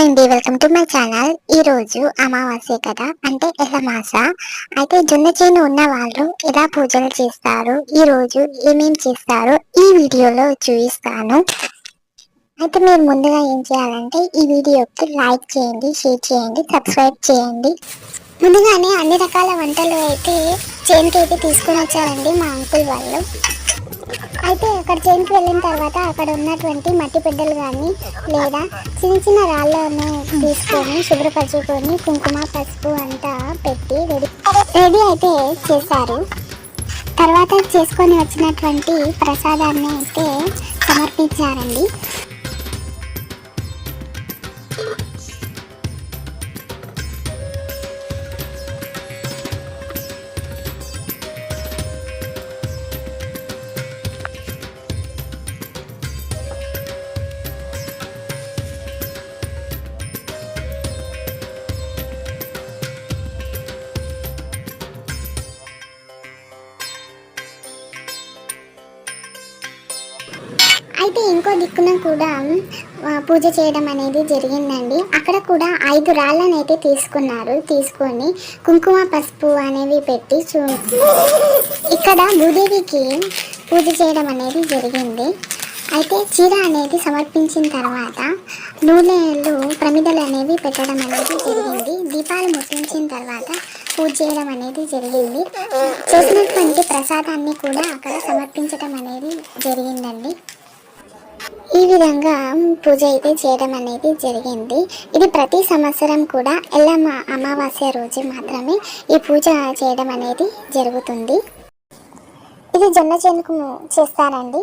Hi అండి welcome to my channel. ఈ రోజు అమావాస్య కదా అంటే ఎల్లమాస. అయితే జొన్న చేను ఉన్న వాళ్ళు ఎలా పూజలు చేస్తారు ఈ రోజు ఏమేం చేస్తారో ఈ వీడియోలో చూపిస్తాను. అయితే మీరు ముందుగా ఏం చేయాలంటే ఈ వీడియోకి లైక్ చేయండి షేర్ చేయండి సబ్స్క్రైబ్ చేయండి. ముందుగానే అన్ని రకాల వంటలు అయితే చేనుకి అయితే తీసుకుని వచ్చారండి మా అంకుల్ వాళ్ళు. అయితే అక్కడ చేనుకి వెళ్ళిన తర్వాత అక్కడ ఉన్నటువంటి మట్టి బిడ్డలు కానీ లేదా చిన్న చిన్న రాళ్ళను తీసుకొని శుభ్రపరచుకొని కుంకుమ పసుపు అంతా పెట్టి రెడీ రెడీ అయితే చేశారు. తర్వాత చేసుకొని వచ్చినటువంటి ప్రసాదాన్ని అయితే సమర్పించారండి. అయితే ఇంకో దిక్కున కూడా పూజ చేయడం అనేది జరిగిందండి. అక్కడ కూడా ఐదు రాళ్ళని అయితే తీసుకున్నారు. తీసుకొని కుంకుమ పసుపు అనేవి పెట్టి చూ ఇక్కడ భూదేవికి పూజ చేయడం అనేది జరిగింది. అయితే చీర అనేది సమర్పించిన తర్వాత నూనెలు ప్రమిదలు అనేవి పెట్టడం అనేది జరిగింది. దీపాలు ముట్టించిన తర్వాత పూజ చేయడం అనేది జరిగింది. చేసినటువంటి ప్రసాదాన్ని కూడా అక్కడ సమర్పించడం అనేది జరిగిందండి. విధంగా పూజ అయితే చేయడం అనేది జరిగింది. ఇది ప్రతి సంవత్సరం కూడా ఎల్లమ్మ అమావాస్య రోజు మాత్రమే ఈ పూజ చేయడం అనేది జరుగుతుంది. ఇది జొన్న చేనుకు చేస్తారండి.